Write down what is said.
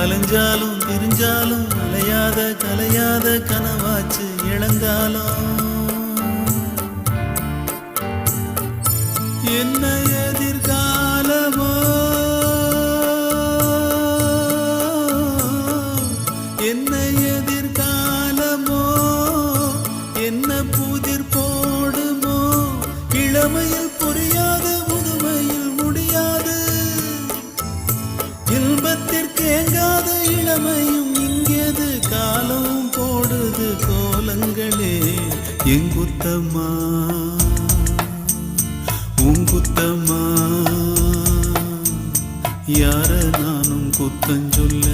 அலைஞ்சாலும் பிரிஞ்சாலும் அலையாத கலையாத கனவாச்சு இழந்தாலும். என்ன எதிர்காலமோ? என்ன இளமையும் இங்கேது காலம் போடுது கோலங்களே. எங்குத்தம்மா உங்குத்தம்மா யார நானும் குத்தஞ்சொல்ல?